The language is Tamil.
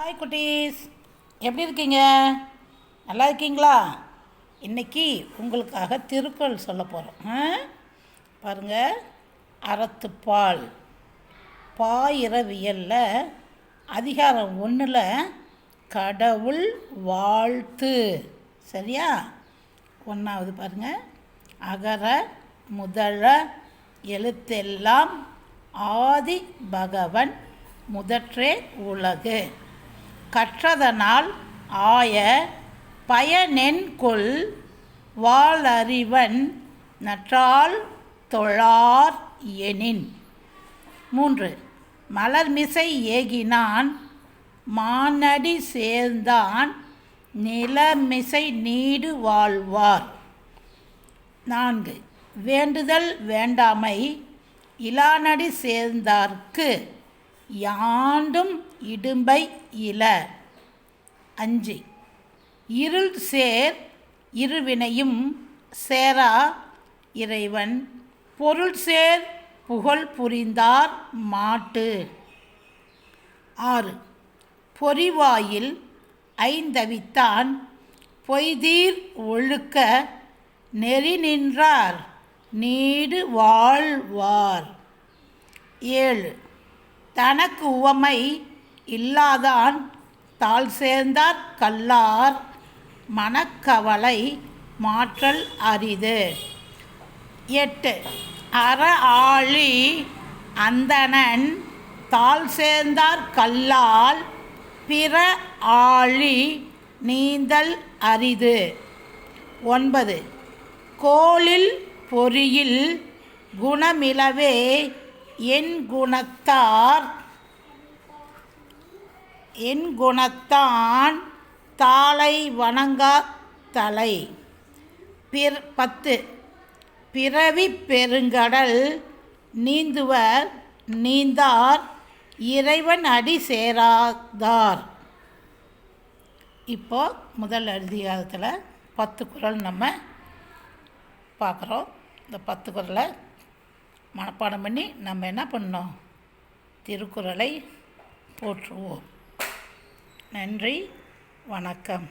ஹாய் குட்டீஸ். எப்படி இருக்கீங்க? நல்லா இருக்கீங்களா? இன்னைக்கு உங்களுக்காக திருக்குறள் சொல்ல போகிறோம் பாருங்கள் அறத்துப்பால் பாயிரவியலில் அதிகாரம் ஒன்றில் கடவுள் வாழ்த்து. சரியா? ஒன்றாவது பாருங்கள் அகர முதல எழுத்தெல்லாம் ஆதி பகவன் முதற்றே உலகு. கற்றதனால் ஆய பயனென்கொள் வாளறிவன் நற்றால் தொழார் எனின். மூன்று. மலர்மிசை ஏகினான் மானடி சேர்ந்தான் நிலமிசை நீடு வாழ்வார். நான்கு. வேண்டுதல் வேண்டாமை இலானடி சேர்ந்தார்க்கு யாண்டும் இடும்பை இல. அஞ்சு. இருள் சேர் இருவினையும் சேரா இறைவன். பொருள் சேர் புகழ் புரிந்தார் மாட்டு. ஆறு. பொறிவாயில் ஐந்தவித்தான். பொய்தீர் ஒழுக்க நெறி நின்றார். நீடு வாழ்வார். ஏழு. தனக்கு உவமை இல்லாதான் தாழ் சேர்ந்தார் கல்லார் மனக்கவலை மாற்றல் அரிது. எட்டு. அற ஆழி அந்தணன் தாழ் சேர்ந்தார் கல்லால் பிற ஆழி நீந்தல் அரிது. ஒன்பது. கோளில் பொறியில் குணமிலவே என் குணத்தார் என் குணத்தான் தாளை வணங்கா தலை. பிற பத்து. பிறவி பெருங்கடல் நீந்துவர் நீந்தார் இறைவன் அடி சேராதார். இப்போ முதல் அதிகாரத்தில் பத்து குரல் நம்ம பார்க்குறோம். இந்த பத்து குரலை மனப்பாடம் பண்ணி நம்ம என்ன பண்ணோம் திருக்குறளை போற்றுவோம். நன்றி வணக்கம்.